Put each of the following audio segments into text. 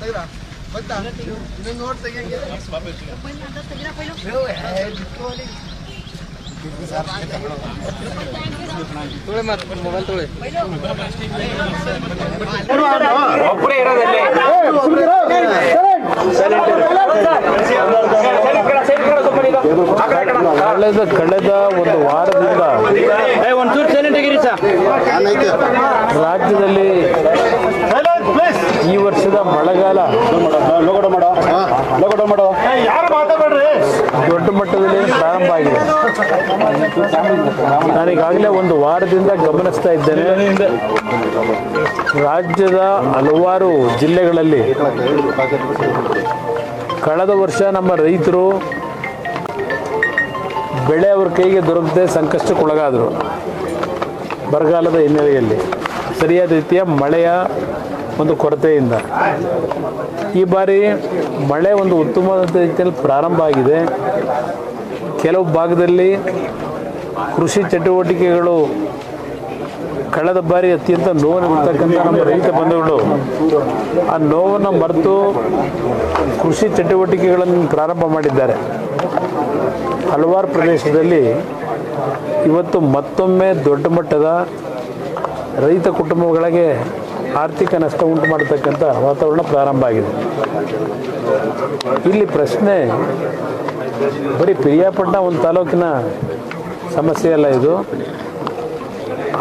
ತೆಗ್ದ ಬಂತ ಇನ್ನೊಂದು ನೋಟ್ ತೆಗಿಯಂಗೆ. ತೊಳೆ ಮತ್ತೆ ಮೊಬೈಲ್ ತೊಳೆ. ಒಬ್ಬರೇ ಇರೋದಲ್ಲಿ ಕಳೆದ ಕಳೆದ ಒಂದು ವಾರದಿಂದ ರಾಜ್ಯದಲ್ಲಿ ಈ ವರ್ಷದ ಮಳೆಗಾಲ. ದೊಡ್ಡ ಮಟ್ಟದಲ್ಲಿ ಪ್ರಾರಂಭ ಆಗಿದೆ. ನಾನೀಗಾಗಲೇ ಒಂದು ವಾರದಿಂದ ಗಮನಿಸ್ತಾ ಇದ್ದೇನೆ. ರಾಜ್ಯದ ಹಲವಾರು ಜಿಲ್ಲೆಗಳಲ್ಲಿ ಕಳೆದ ವರ್ಷ ನಮ್ಮ ರೈತರು ಬೆಳೆ ಅವ್ರ ಕೈಗೆ ದೊರಕದೆ ಸಂಕಷ್ಟಕ್ಕೊಳಗಾದರು. ಬರಗಾಲದ ಹಿನ್ನೆಲೆಯಲ್ಲಿ ಸರಿಯಾದ ರೀತಿಯ ಮಳೆಯ ಒಂದು ಕೊರತೆಯಿಂದ. ಈ ಬಾರಿ ಮಳೆ ಒಂದು ಉತ್ತಮವಾದ ರೀತಿಯಲ್ಲಿ ಪ್ರಾರಂಭ ಆಗಿದೆ. ಕೆಲವು ಭಾಗದಲ್ಲಿ ಕೃಷಿ ಚಟುವಟಿಕೆಗಳು ಕಳೆದ ಬಾರಿ ಅತ್ಯಂತ ನೋವಿರ್ತಕ್ಕಂಥ ನಮ್ಮ ರೈತ ಬಂಧುಗಳು, ಆ ನೋವನ್ನು ಮರೆತು ಕೃಷಿ ಚಟುವಟಿಕೆಗಳನ್ನು ಪ್ರಾರಂಭ ಮಾಡಿದ್ದಾರೆ. ಹಲವಾರು ಪ್ರದೇಶದಲ್ಲಿ ಇವತ್ತು ಮತ್ತೊಮ್ಮೆ ದೊಡ್ಡ ಮಟ್ಟದ ರೈತ ಕುಟುಂಬಗಳಿಗೆ ಆರ್ಥಿಕ ನಷ್ಟ ಉಂಟು ಮಾಡತಕ್ಕಂಥ ವಾತಾವರಣ ಪ್ರಾರಂಭ ಆಗಿದೆ. ಇಲ್ಲಿ ಪ್ರಶ್ನೆ, ಬರೀ ಪಿರಿಯಾಪಟ್ಟಣ ಒಂದು ತಾಲೂಕಿನ ಸಮಸ್ಯೆ ಅಲ್ಲ ಇದು.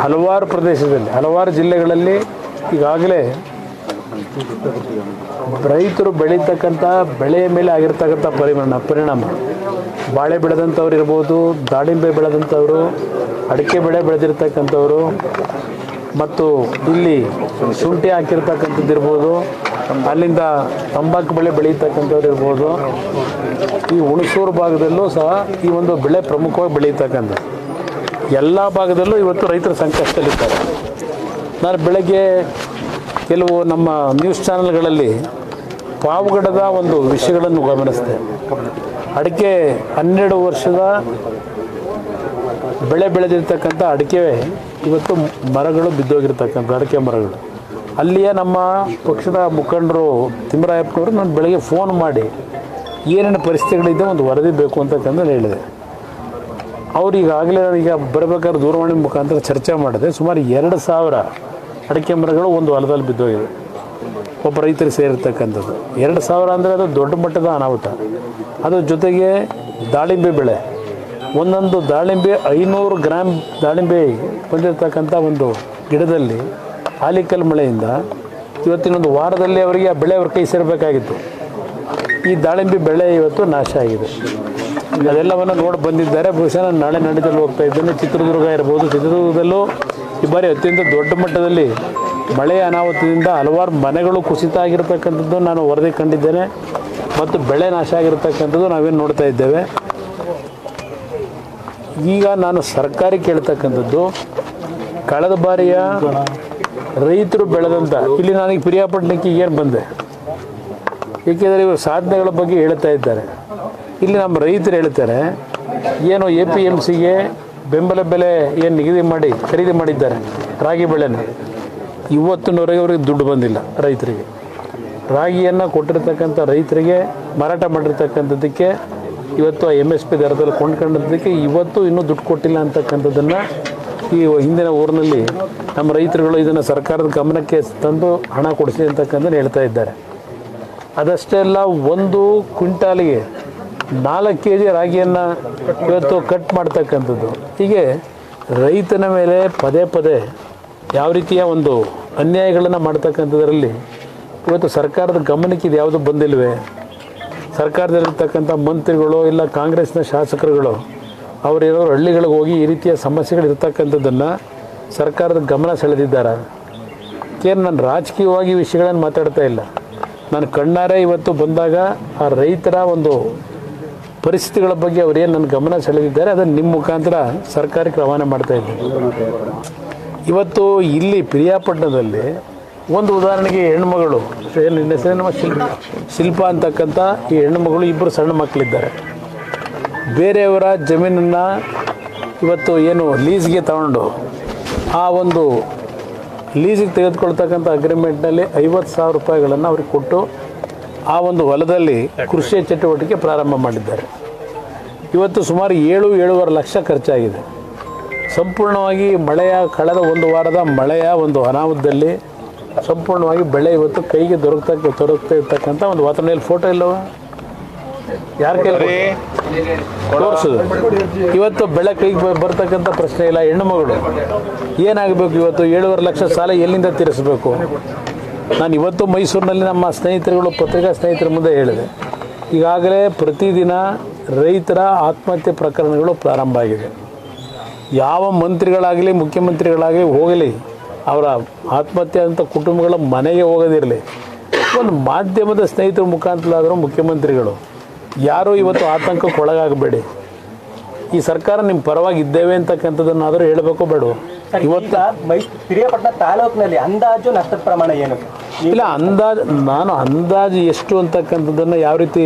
ಹಲವಾರು ಪ್ರದೇಶದಲ್ಲಿ, ಹಲವಾರು ಜಿಲ್ಲೆಗಳಲ್ಲಿ ಈಗಾಗಲೇ ರೈತರು ಬೆಳೀತಕ್ಕಂಥ ಬೆಳೆಯ ಮೇಲೆ ಆಗಿರ್ತಕ್ಕಂಥ ಪರಿಮಾಣ ಪರಿಣಾಮ. ಬಾಳೆ ಬೆಳೆದಂಥವ್ರು ಇರ್ಬೋದು, ದಾಳಿಂಬೆ ಬೆಳೆದಂಥವರು, ಅಡಿಕೆ ಬೆಳೆ ಬೆಳೆದಿರ್ತಕ್ಕಂಥವ್ರು, ಮತ್ತು ಇಲ್ಲಿ ಶುಂಠಿ ಹಾಕಿರ್ತಕ್ಕಂಥದ್ದು ಇರ್ಬೋದು, ಅಲ್ಲಿಂದ ತಂಬಾಕು ಬೆಳೆ ಬೆಳೀತಕ್ಕಂಥವ್ರು ಇರ್ಬೋದು. ಈ ಹುಣಸೂರು ಭಾಗದಲ್ಲೂ ಸಹ ಈ ಒಂದು ಬೆಳೆ ಪ್ರಮುಖವಾಗಿ ಬೆಳೀತಕ್ಕಂಥ ಎಲ್ಲ ಭಾಗದಲ್ಲೂ ಇವತ್ತು ರೈತರ ಸಂಕಷ್ಟದಲ್ಲಿದ್ದಾರೆ. ನಾನು ಬೆಳಗ್ಗೆ ಕೆಲವು ನಮ್ಮ ನ್ಯೂಸ್ ಚಾನೆಲ್ಗಳಲ್ಲಿ ಪಾವುಗಡದ ಒಂದು ವಿಷಯಗಳನ್ನು ಗಮನಿಸಿದೆ. ಅಡಿಕೆ ಹನ್ನೆರಡು ವರ್ಷದ ಬೆಳೆ ಬೆಳೆದಿರ್ತಕ್ಕಂಥ ಅಡಿಕೆ ಇವತ್ತು ಮರಗಳು ಬಿದ್ದೋಗಿರ್ತಕ್ಕಂಥ ಅಡಿಕೆ ಮರಗಳು. ಅಲ್ಲಿಯೇ ನಮ್ಮ ಪಕ್ಷದ ಮುಖಂಡರು ತಿಮ್ಮರಾಯಪ್ಪನವರು ನಾನು ಬೆಳಗ್ಗೆ ಫೋನ್ ಮಾಡಿ ಏನೇನು ಪರಿಸ್ಥಿತಿಗಳಿದೆ ಒಂದು ವರದಿ ಬೇಕು ಅಂತಕ್ಕಂಥ ಹೇಳಿದೆ ಅವ್ರು ಈಗಾಗಲೇ ಈಗ ಬರಬೇಕಾದ್ರೆ ದೂರವಾಣಿ ಮುಖಾಂತರ ಚರ್ಚೆ ಮಾಡಿದೆ. ಸುಮಾರು ಎರಡು ಸಾವಿರ ಅಡಿಕೆ ಮರಗಳು ಒಂದು ಹೊಲದಲ್ಲಿ ಬಿದ್ದೋಗಿದೆ. ಒಬ್ಬ ರೈತರು ಸೇರಿರ್ತಕ್ಕಂಥದ್ದು. ಎರಡು ಸಾವಿರ ಅಂದರೆ ಅದು ದೊಡ್ಡ ಮಟ್ಟದ ಅನಾಹುತ. ಅದ್ರ ಜೊತೆಗೆ ದಾಳಿಂಬೆ ಬೆಳೆ. ಒಂದೊಂದು ದಾಳಿಂಬೆ ಐನೂರು ಗ್ರಾಮ್ ದಾಳಿಂಬೆ ಬಂದಿರತಕ್ಕಂಥ ಒಂದು ಗಿಡದಲ್ಲಿ ಆಲಿಕಲ್ ಮಳೆಯಿಂದ ಇವತ್ತಿನೊಂದು ವಾರದಲ್ಲಿ ಅವರಿಗೆ ಆ ಬೆಳೆ ಅವ್ರ ಕೈ ಸೇರಬೇಕಾಗಿತ್ತು. ಈ ದಾಳಿಂಬೆ ಬೆಳೆ ಇವತ್ತು ನಾಶ ಆಗಿದೆ. ಅದೆಲ್ಲವನ್ನು ನೋಡಿ ಬಂದಿದ್ದಾರೆ. ಬಹುಶಃ ನಾಳೆ ನಡೆದಲ್ಲಿ ಹೋಗ್ತಾ ಇದ್ದೇನೆ. ಚಿತ್ರದುರ್ಗ ಇರ್ಬೋದು, ಚಿತ್ರದುರ್ಗದಲ್ಲೂ ಈ ಬಾರಿ ಅತ್ಯಂತ ದೊಡ್ಡ ಮಟ್ಟದಲ್ಲಿ ಮಳೆಯ ಅನಾಹುತದಿಂದ ಹಲವಾರು ಮನೆಗಳು ಕುಸಿತ ಆಗಿರತಕ್ಕಂಥದ್ದು ನಾನು ವರದಿ ಕಂಡಿದ್ದೇನೆ ಮತ್ತು ಬೆಳೆ ನಾಶ ಆಗಿರತಕ್ಕಂಥದ್ದು ನಾವೇನು ನೋಡ್ತಾ ಇದ್ದೇವೆ. ಈಗ ನಾನು ಸರ್ಕಾರಿ ಕೇಳ್ತಕ್ಕಂಥದ್ದು, ಕಳೆದ ಬಾರಿಯ ರೈತರು ಬೆಳೆದಂಥ ಇಲ್ಲಿ ನನಗೆ ಪ್ರಿಯಾಪಟ್ಟಣಕ್ಕೆ ಏನು ಬಂದೆ. ಏಕೆಂದರೆ ಇವರು ಸಾಧನೆಗಳ ಬಗ್ಗೆ ಹೇಳ್ತಾ ಇದ್ದಾರೆ. ಇಲ್ಲಿ ನಮ್ಮ ರೈತರು ಹೇಳ್ತಾರೆ, ಏನು ಎ ಪಿ ಎಂ ಸಿಗೆ ಬೆಂಬಲ ಬೆಲೆ ಏನು ನಿಗದಿ ಮಾಡಿ ಖರೀದಿ ಮಾಡಿದ್ದಾರೆ ರಾಗಿ ಬೆಳೆನ ಇವತ್ತಿನವರೆಗೆ ಅವ್ರಿಗೆ ದುಡ್ಡು ಬಂದಿಲ್ಲ ರೈತರಿಗೆ. ರಾಗಿಯನ್ನು ಕೊಟ್ಟಿರ್ತಕ್ಕಂಥ ರೈತರಿಗೆ, ಮಾರಾಟ ಮಾಡಿರ್ತಕ್ಕಂಥದ್ದಕ್ಕೆ, ಇವತ್ತು ಎಂ ಎಸ್ ಪಿ ದರದಲ್ಲಿ ಕೊಂಡ್ಕೊಂಡಿದ್ದಕ್ಕೆ ಇವತ್ತು ಇನ್ನೂ ದುಡ್ಡು ಕೊಟ್ಟಿಲ್ಲ ಅಂತಕ್ಕಂಥದ್ದನ್ನು ಈ ಹಿಂದಿನ ಊರಿನಲ್ಲಿ ನಮ್ಮ ರೈತರುಗಳು ಇದನ್ನು ಸರ್ಕಾರದ ಗಮನಕ್ಕೆ ತಂದು ಹಣ ಕೊಡಿಸಿ ಅಂತಕ್ಕಂಥದ್ದು ಹೇಳ್ತಾ ಇದ್ದಾರೆ. ಅದಷ್ಟೇ ಅಲ್ಲ, ಒಂದು ಕ್ವಿಂಟಾಲಿಗೆ ನಾಲ್ಕು ಕೆ ಜಿ ರಾಗಿಯನ್ನು ಇವತ್ತು ಕಟ್ ಮಾಡ್ತಕ್ಕಂಥದ್ದು. ಹೀಗೆ ರೈತನ ಮೇಲೆ ಪದೇ ಪದೇ ಯಾವ ರೀತಿಯ ಒಂದು ಅನ್ಯಾಯಗಳನ್ನು ಮಾಡ್ತಕ್ಕಂಥದ್ರಲ್ಲಿ ಇವತ್ತು ಸರ್ಕಾರದ ಗಮನಕ್ಕೆ ಇದು ಯಾವುದು ಬಂದಿಲ್ವೇ? ಸರ್ಕಾರದಲ್ಲಿರ್ತಕ್ಕಂಥ ಮಂತ್ರಿಗಳು ಇಲ್ಲ ಕಾಂಗ್ರೆಸ್ನ ಶಾಸಕರುಗಳು ಅವರೇನಾದ್ರು ಹಳ್ಳಿಗಳಿಗೆ ಹೋಗಿ ಈ ರೀತಿಯ ಸಮಸ್ಯೆಗಳು ಇರ್ತಕ್ಕಂಥದ್ದನ್ನು ಸರ್ಕಾರದ ಗಮನ ಸೆಳೆದಿದ್ದಾರೆ? ಏನು ನಾನು ರಾಜಕೀಯವಾಗಿ ವಿಷಯಗಳನ್ನು ಮಾತಾಡ್ತಾ ಇಲ್ಲ. ನಾನು ಕಣ್ಣಾರೆ ಇವತ್ತು ಬಂದಾಗ ಆ ರೈತರ ಒಂದು ಪರಿಸ್ಥಿತಿಗಳ ಬಗ್ಗೆ ಅವರೇನು ನನ್ನ ಗಮನ ಸೆಳೆದಿದ್ದಾರೆ, ಅದನ್ನು ನಿಮ್ಮ ಮುಖಾಂತರ ಸರ್ಕಾರಕ್ಕೆ ರವಾನೆ ಮಾಡ್ತಾ ಇದ್ದೀನಿ. ಇವತ್ತು ಇಲ್ಲಿ ಪ್ರಿಯಾಪಟ್ಟಣದಲ್ಲಿ ಒಂದು ಉದಾಹರಣೆಗೆ ಹೆಣ್ಮಗಳು, ಏನು ಹೆಸರೇನಮ್ಮ ಶಿಲ್ಪ. ಶಿಲ್ಪ ಅಂತಕ್ಕಂಥ ಈ ಹೆಣ್ಣುಮಗಳು ಇಬ್ಬರು ಸಣ್ಣ ಮಕ್ಕಳಿದ್ದಾರೆ ಬೇರೆಯವರ ಜಮೀನನ್ನು ಇವತ್ತು ಏನು ಲೀಸ್ಗೆ ತಗೊಂಡು ಆ ಒಂದು ಲೀಸಿಗೆ ತೆಗೆದುಕೊಳ್ತಕ್ಕಂಥ ಅಗ್ರಿಮೆಂಟ್ನಲ್ಲಿ ಐವತ್ತು ಸಾವಿರ ರೂಪಾಯಿಗಳನ್ನು ಅವ್ರಿಗೆ ಕೊಟ್ಟು ಆ ಒಂದು ಹೊಲದಲ್ಲಿ ಕೃಷಿ ಚಟುವಟಿಕೆ ಪ್ರಾರಂಭ ಮಾಡಿದ್ದಾರೆ. ಇವತ್ತು ಸುಮಾರು ಏಳು ಏಳುವರೆ ಲಕ್ಷ ಖರ್ಚಾಗಿದೆ. ಸಂಪೂರ್ಣವಾಗಿ ಮಳೆಯ ಕಳೆದ ಒಂದು ವಾರದ ಮಳೆಯ ಒಂದು ಅನಾಹುತದಲ್ಲಿ ಸಂಪೂರ್ಣವಾಗಿ ಬೆಳೆ ಇವತ್ತು ಕೈಗೆ ದೊರಕ ದೊರಕ್ತಾ ಇರ್ತಕ್ಕಂಥ ಒಂದು ವಾತಾವರಣದಲ್ಲಿ ಫೋಟೋ ಇಲ್ಲವ? ಯಾರ ಕೈಲಿ ತೋರಿಸೋದು. ಇವತ್ತು ಬೆಳೆ ಕೈಗೆ ಬರ್ತಕ್ಕಂಥ ಪ್ರಶ್ನೆ ಇಲ್ಲ ಹೆಣ್ಣು ಮಗಳು. ಏನಾಗಬೇಕು ಇವತ್ತು? ಏಳುವರೆ ಲಕ್ಷ ಸಾಲ ಎಲ್ಲಿಂದ ತೀರಿಸಬೇಕು? ನಾನು ಇವತ್ತು ಮೈಸೂರಿನಲ್ಲಿ ನಮ್ಮ ಸ್ನೇಹಿತರುಗಳು ಪತ್ರಿಕಾ ಸ್ನೇಹಿತರ ಮುಂದೆ ಹೇಳಿದೆ. ಈಗಾಗಲೇ ಪ್ರತಿದಿನ ರೈತರ ಆತ್ಮಹತ್ಯೆ ಪ್ರಕರಣಗಳು ಪ್ರಾರಂಭ ಆಗಿದೆ. ಯಾವ ಮಂತ್ರಿಗಳಾಗಲಿ ಮುಖ್ಯಮಂತ್ರಿಗಳಾಗಲಿ ಹೋಗಲಿ ಅವರ ಆತ್ಮಹತ್ಯೆ ಅಂತ ಕುಟುಂಬಗಳ ಮನೆಗೆ ಹೋಗೋದಿರಲಿ. ಒಂದು ಮಾಧ್ಯಮದ ಸ್ನೇಹಿತರ ಮುಖಾಂತರ ಮುಖ್ಯಮಂತ್ರಿಗಳು ಯಾರೂ ಇವತ್ತು ಆತಂಕಕ್ಕೆ ಒಳಗಾಗಬೇಡಿ. ಈ ಸರ್ಕಾರ ನಿಮ್ಮ ಪರವಾಗಿ ಇದ್ದೇವೆ ಅಂತಕ್ಕಂಥದ್ದನ್ನಾದರೂ ಹೇಳಬೇಕು ಬೇಡ ಇವತ್ತು ಮೈ ಪಿರಿಯಾಪಟ್ಟಣ ತಾಲೂಕಿನಲ್ಲಿ ಅಂದಾಜು ನಷ್ಟದ ಪ್ರಮಾಣ ಏನು? ಇಲ್ಲ, ಅಂದಾಜು ನಾನು ಅಂದಾಜು ಎಷ್ಟು ಅಂತಕ್ಕಂಥದ್ದನ್ನು ಯಾವ ರೀತಿ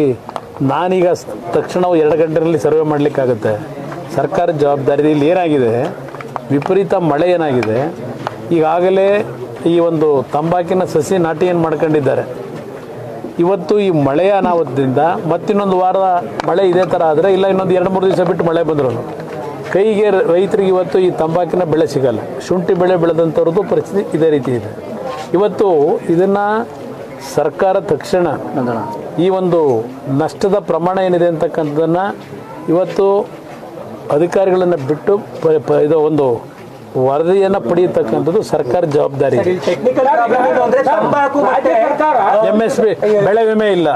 ನಾನೀಗ ತಕ್ಷಣ ಎರಡು ಗಂಟೆಯಲ್ಲಿ ಸರ್ವೆ ಮಾಡಲಿಕ್ಕಾಗುತ್ತೆ. ಸರ್ಕಾರ ಜವಾಬ್ದಾರಿ ಇಲ್ಲಿ ಏನಾಗಿದೆ? ವಿಪರೀತ ಮಳೆ ಏನಾಗಿದೆ? ಈಗಾಗಲೇ ಈ ಒಂದು ತಂಬಾಕಿನ ಸಸಿ ನಾಟಿ ಏನು ಮಾಡ್ಕೊಂಡಿದ್ದಾರೆ? ಇವತ್ತು ಈ ಮಳೆಯ ಅನಾಹುತದಿಂದ ಮತ್ತಿನ್ನೊಂದು ವಾರ ಮಳೆ ಇದೇ ಥರ ಆದರೆ ಇಲ್ಲ, ಇನ್ನೊಂದು ಎರಡು ಮೂರು ದಿವಸ ಬಿಟ್ಟು ಮಳೆ ಬಂದರೂ ಕೈಗೆ ರೈತರಿಗೆ ಇವತ್ತು ಈ ತಂಬಾಕಿನ ಬೆಳೆ ಸಿಗಲ್ಲ. ಶುಂಠಿ ಬೆಳೆ ಬೆಳೆದಂಥವ್ರದ್ದು ಪರಿಸ್ಥಿತಿ ಇದೇ ರೀತಿ ಇದೆ. ಇವತ್ತು ಇದನ್ನು ಸರ್ಕಾರ ತಕ್ಷಣ ಈ ಒಂದು ನಷ್ಟದ ಪ್ರಮಾಣ ಏನಿದೆ ಅಂತಕ್ಕಂಥದ್ದನ್ನು ಇವತ್ತು ಅಧಿಕಾರಿಗಳನ್ನು ಬಿಟ್ಟು ಇದು ಒಂದು ವರದಿಯನ್ನು ಪಡೆಯತಕ್ಕಂಥದ್ದು ಸರ್ಕಾರ ಜವಾಬ್ದಾರಿ ಎಂ ಎಸ್ ಬೆಳೆ ವಿಮೆ ಇಲ್ಲ.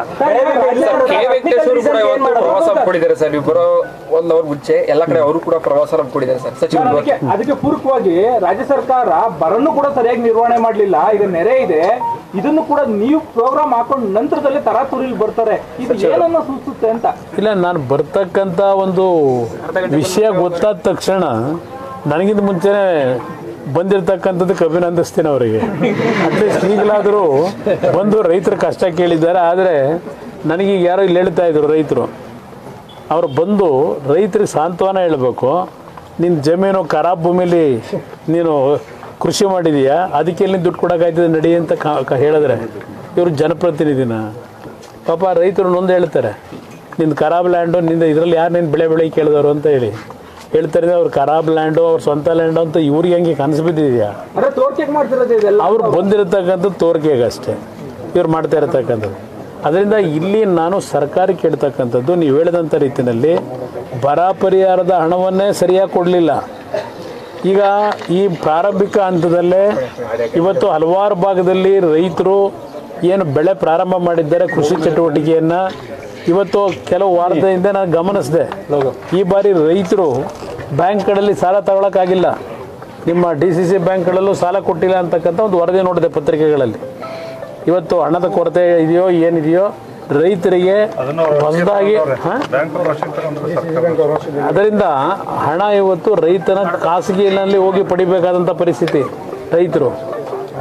ಒಂದ್ ಅವರ್ ಮುಂಚೆ ಎಲ್ಲ ಕಡೆ ಅವರು ಕೂಡ ಪ್ರವಾಸ ಹಮ್ಮಿಕೊಂಡಿದ್ದಾರೆ ಸರ್. ಸಚಿವರು. ಅದಕ್ಕೆ ಅದಕ್ಕೆ ಪೂರಕವಾಗಿ ರಾಜ್ಯ ಸರ್ಕಾರ ಬರನ್ನು ಕೂಡ ಸರಿಯಾಗಿ ನಿರ್ವಹಣೆ ಮಾಡಲಿಲ್ಲ. ಈಗ ನೆರೆ ಇದೆ. ಇದನ್ನು ಕೂಡ ನೀವು ಪ್ರೋಗ್ರಾಮ್ ಹಾಕೊಂಡು ನಂತರದಲ್ಲಿ ತರಾತುರಿಲಿ ಬರ್ತಾರೆ. ಇದು ಏನನ್ನ ಸೂಚಿಸುತ್ತೆ ಅಂತ? ಇಲ್ಲ ನಾನು ಬರ್ತಕ್ಕಂಥ ಒಂದು ವಿಷಯ ಗೊತ್ತಾದ ತಕ್ಷಣ ನನಗಿಂತ ಮುಂಚೆನೆ ಬಂದಿರತಕ್ಕಂಥದ್ದಕ್ಕೆ ಅಭಿನಂದಿಸ್ತೀನಿ ಅವರಿಗೆ. ಅಟ್ಲೀಸ್ಟ್ ಈಗಲಾದರೂ ಬಂದು ರೈತರ ಕಷ್ಟ ಕೇಳಿದ್ದಾರೆ. ಆದರೆ ನನಗೀಗ ಯಾರೋ ಇಲ್ಲಿ ಹೇಳ್ತಾ ಇದ್ರು ರೈತರು. ಅವರು ಬಂದು ರೈತರಿಗೆ ಸಾಂತ್ವನ ಹೇಳಬೇಕು ನಿನ್ನ ಜಮೀನು ಖರಾಬ್ ಭೂಮಿಲಿ ನೀನು ಕೃಷಿ ಮಾಡಿದೀಯಾ? ಅದಕ್ಕೆ ಎಲ್ಲಿ ದುಡ್ಡು ಕೊಡೋಕ್ಕಾಯ್ತದೆ ನಡಿ ಅಂತ ಹೇಳಿದ್ರೆ ಇವರು ಜನಪ್ರತಿನಿಧಿನ. ಪಾಪ ರೈತರು ನೊಂದು ಹೇಳ್ತಾರೆ ನಿನ್ನ ಖರಾಬ್ ಲ್ಯಾಂಡು ನಿಂದ ಇದರಲ್ಲಿ ಯಾರು ನೀನು ಬೆಳೆ ಬೆಳೆ ಕೇಳಿದವರು ಅಂತ ಹೇಳಿ. ಹೇಳ್ತಾರೆ ಅವ್ರು ಖರಾಬ್ ಲ್ಯಾಂಡು ಅವ್ರ ಸ್ವಂತ ಲ್ಯಾಂಡು ಅಂತ ಇವ್ರಿಗೆ ಹೆಂಗೆ ಕನಸು ಬಿದ್ದಿದೆಯಾ ಅವ್ರು ಬಂದಿರತಕ್ಕಂಥದ್ದು ತೋರಿಕೆಗಷ್ಟೇ. ಇವ್ರು ಮಾಡ್ತಾ ಇರತಕ್ಕಂಥದ್ದು. ಅದರಿಂದ ಇಲ್ಲಿ ನಾನು ಸರ್ಕಾರ ಕೇಳ್ತಕ್ಕಂಥದ್ದು ನೀವು ಹೇಳಿದಂಥ ರೀತಿಯಲ್ಲಿ ಬರ ಪರಿಹಾರದ ಹಣವನ್ನೇ ಸರಿಯಾಗಿ ಕೊಡಲಿಲ್ಲ. ಈಗ ಈ ಪ್ರಾರಂಭಿಕ ಹಂತದಲ್ಲೇ ಇವತ್ತು ಹಲವಾರು ಭಾಗದಲ್ಲಿ ರೈತರು ಏನು ಬೆಳೆ ಪ್ರಾರಂಭ ಮಾಡಿದ್ದಾರೆ ಕೃಷಿ ಚಟುವಟಿಕೆಯನ್ನು. ಇವತ್ತು ಕೆಲವು ವಾರದ ಹಿಂದೆ ನಾನು ಗಮನಿಸಿದೆ. ಈ ಬಾರಿ ರೈತರು ಬ್ಯಾಂಕ್ಗಳಲ್ಲಿ ಸಾಲ ತಗೊಳಕ್ಕಾಗಿಲ್ಲ. ನಿಮ್ಮ ಡಿ ಸಿ ಸಿ ಬ್ಯಾಂಕ್ಗಳಲ್ಲೂ ಸಾಲ ಕೊಟ್ಟಿಲ್ಲ ಅಂತಕ್ಕಂಥ ಒಂದು ವರದಿ ನೋಡಿದೆ ಪತ್ರಿಕೆಗಳಲ್ಲಿ. ಇವತ್ತು ಹಣದ ಕೊರತೆ ಇದೆಯೋ ಏನಿದೆಯೋ ರೈತರಿಗೆ ಹೊಸದಾಗಿ ಅದರಿಂದ ಹಣ ಇವತ್ತು ರೈತನ ಖಾಸಗಿಯಲ್ಲಿ ಹೋಗಿ ಪಡಿಬೇಕಾದಂಥ ಪರಿಸ್ಥಿತಿ ರೈತರು.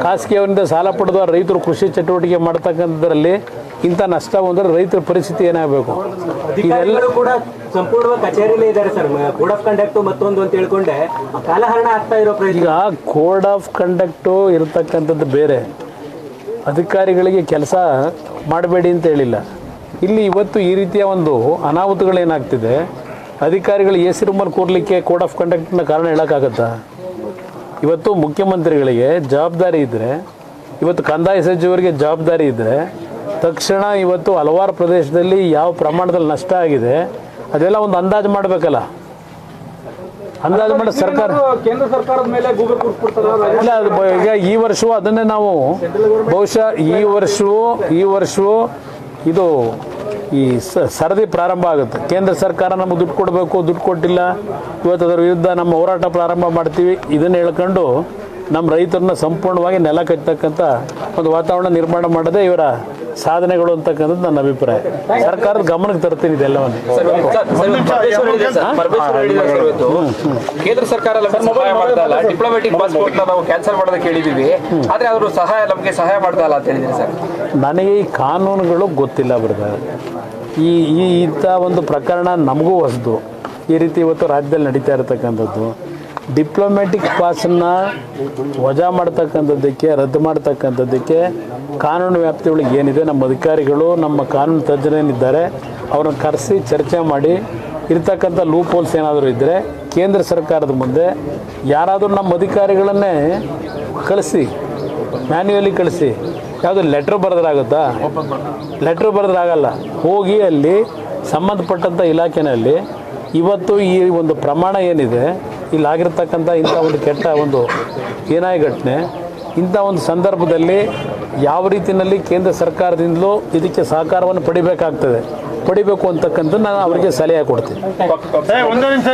ಖಾಸಗಿಯವರಿಂದ ಸಾಲ ಪಡೆದ ರೈತರು ಕೃಷಿ ಚಟುವಟಿಕೆ ಮಾಡ್ತಕ್ಕಂಥದ್ರಲ್ಲಿ ಇಂಥ ನಷ್ಟ ಬಂದರೆ ರೈತರ ಪರಿಸ್ಥಿತಿ ಏನಾಗಬೇಕು? ಇದೆಲ್ಲ ಕೂಡ ಸಂಪೂರ್ಣವಾಗಿ ಕಚೇರಿಲೇ ಇದ್ದಾರೆ ಸರ್. ಕೋಡ್ ಆಫ್ ಕಂಡಕ್ಟ್ ಮತ್ತೊಂದು ಅಂತ ಹೇಳ್ಕೊಂಡೆ. ಕಾಲಹರಣ ಆಗ್ತಾ ಇರೋ ಪ್ರಯತ್ನ. ಈಗ ಕೋಡ್ ಆಫ್ ಕಂಡಕ್ಟು ಇರತಕ್ಕಂಥದ್ದು ಬೇರೆ. ಅಧಿಕಾರಿಗಳಿಗೆ ಕೆಲಸ ಮಾಡಬೇಡಿ ಅಂತ ಹೇಳಿಲ್ಲ. ಇಲ್ಲಿ ಇವತ್ತು ಈ ರೀತಿಯ ಒಂದು ಅನಾಹುತಗಳೇನಾಗ್ತಿದೆ ಅಧಿಕಾರಿಗಳು ಎ ಸಿ ರೂಮಲ್ಲಿ ಕೂರ್ಲಿಕ್ಕೆ ಕೋಡ್ ಆಫ್ ಕಂಡಕ್ಟ್ನ ಕಾರಣ ಹೇಳೋಕ್ಕಾಗತ್ತಾ? ಇವತ್ತು ಮುಖ್ಯಮಂತ್ರಿಗಳಿಗೆ ಜವಾಬ್ದಾರಿ ಇದ್ದರೆ ಇವತ್ತು ಕಂದಾಯ ಸಚಿವರಿಗೆ ಜವಾಬ್ದಾರಿ ಇದ್ದರೆ ತಕ್ಷಣ ಇವತ್ತು ಹಲವಾರು ಪ್ರದೇಶದಲ್ಲಿ ಯಾವ ಪ್ರಮಾಣದಲ್ಲಿ ನಷ್ಟ ಆಗಿದೆ, ಅದೆಲ್ಲ ಒಂದು ಅಂದಾಜು ಮಾಡಬೇಕಲ್ಲ. ಅಂದಾಜು ಮಾಡಿ ಸರ್ಕಾರ ಕೇಂದ್ರ ಸರ್ಕಾರದ ಮೇಲೆ ಗೂಗಲ್ ಕೂರಿಸ್ಬಿಡ್ತಾರ ಇಲ್ಲ ಅದು ಬ- ಈಗ ಈ ವರ್ಷವೂ ಅದನ್ನೇ ನಾವು ಬಹುಶಃ ಈ ವರ್ಷವೂ ಈ ವರ್ಷವೂ ಇದು ಈ ಸ- ಸರದಿ ಪ್ರಾರಂಭ ಆಗುತ್ತೆ. ಕೇಂದ್ರ ಸರ್ಕಾರ ನಮಗೆ ದುಡ್ಡು ಕೊಡಬೇಕು ದುಡ್ಡು ಕೊಟ್ಟಿಲ್ಲ. ಇವತ್ತು ಅದರ ವಿರುದ್ಧ ನಮ್ಮ ಹೋರಾಟ ಪ್ರಾರಂಭ ಮಾಡ್ತೀವಿ. ಇದನ್ನು ಹೇಳ್ಕೊಂಡು ನಮ್ಮ ರೈತರನ್ನ ಸಂಪೂರ್ಣವಾಗಿ ನೆಲ ಕಟ್ಟತಕ್ಕಂಥ ಒಂದು ವಾತಾವರಣ ನಿರ್ಮಾಣ ಮಾಡೋದೇ ಇವರ ಸಾಧನೆಗಳು ಅಂತಕ್ಕಂಥದ್ದು ನನ್ನ ಅಭಿಪ್ರಾಯ. ಸರ್ಕಾರದ ಗಮನಕ್ಕೆ ತರ್ತೀನಿ ಇದೆಲ್ಲವನ್ನು. ಸರ್, ಸರ್, ಸರ್, ಪರಮೇಶ್ವರ್ ಹೇಳಿದ್ದಾರೆ ಸರ್ ಕೇಂದ್ರ ಸರ್ಕಾರ ಸಹಾಯ ಮಾಡ್ತಾ ಇಲ್ಲ. ಡಿಪ್ಲೊಮ್ಯಾಟಿಕ್ ಪಾಸ್ಪೋರ್ಟ್ ನಾವು ಕ್ಯಾನ್ಸಲ್ ಮಾಡೋದಕ್ಕೆ ಹೇಳಿದೀವಿ. ಆದ್ರೆ ಅವರು ಸಹಾಯ ನಮಗೆ ಸಹಾಯ ಮಾಡ್ತಾ ಇಲ್ಲ ಅಂತ ಹೇಳಿದ್ರೆ ಸರ್. ನನಗೆ ಈ ಕಾನೂನುಗಳು ಗೊತ್ತಿಲ್ಲ ಬ್ರದರ್. ಈ ಈ ಇಂಥ ಒಂದು ಪ್ರಕರಣ ನಮಗೂ ಹೊಸದು. ಈ ರೀತಿ ಇವತ್ತು ರಾಜ್ಯದಲ್ಲಿ ನಡೀತಾ ಇರತಕ್ಕಂಥದ್ದು. ಡಿಪ್ಲೊಮ್ಯಾಟಿಕ್ ಪಾಸನ್ನು ವಜಾ ಮಾಡ್ತಕ್ಕಂಥದ್ದಕ್ಕೆ, ರದ್ದು ಮಾಡ್ತಕ್ಕಂಥದ್ದಕ್ಕೆ ಕಾನೂನು ವ್ಯಾಪ್ತಿ ಒಳಗೆ ಏನಿದೆ, ನಮ್ಮ ಅಧಿಕಾರಿಗಳು, ನಮ್ಮ ಕಾನೂನು ತಜ್ಞರೇನಿದ್ದಾರೆ, ಅವ್ರನ್ನ ಕರೆಸಿ ಚರ್ಚೆ ಮಾಡಿ, ಇರ್ತಕ್ಕಂಥ ಲೂಪ್ ಹೋಲ್ಸ್ ಏನಾದರೂ ಇದ್ದರೆ ಕೇಂದ್ರ ಸರ್ಕಾರದ ಮುಂದೆ ಯಾರಾದರೂ ನಮ್ಮ ಅಧಿಕಾರಿಗಳನ್ನೇ ಕಳಿಸಿ ಮ್ಯಾನ್ಯುವಲಿ ಕಳಿಸಿ, ಯಾವುದು ಲೆಟ್ರ್ ಬರೆದ್ರಾಗುತ್ತಾ? ಲೆಟ್ರ್ ಬರೆದ್ರಾಗಲ್ಲ. ಹೋಗಿ ಅಲ್ಲಿ ಸಂಬಂಧಪಟ್ಟಂಥ ಇಲಾಖೆಯಲ್ಲಿ ಇವತ್ತು ಈ ಒಂದು ಪ್ರಮಾಣ ಏನಿದೆ ಇಲ್ಲಿ ಆಗಿರ್ತಕ್ಕಂಥ ಇಂಥ ಒಂದು ಕೆಟ್ಟ ಒಂದು ಏನಾಯ ಘಟನೆ ಇಂಥ ಒಂದು ಸಂದರ್ಭದಲ್ಲಿ ಯಾವ ರೀತಿಯಲ್ಲಿ ಕೇಂದ್ರ ಸರ್ಕಾರದಿಂದಲೂ ಇದಕ್ಕೆ ಸಹಕಾರವನ್ನು ಪಡಿಬೇಕಾಗ್ತದೆ. ಪಡಿಬೇಕು ಅಂತಕ್ಕಂಥ ನಾನು ಅವರಿಗೆ ಸಲಹೆ ಕೊಡ್ತೀನಿ. ಒಂದೇ ನಿಮಿಷ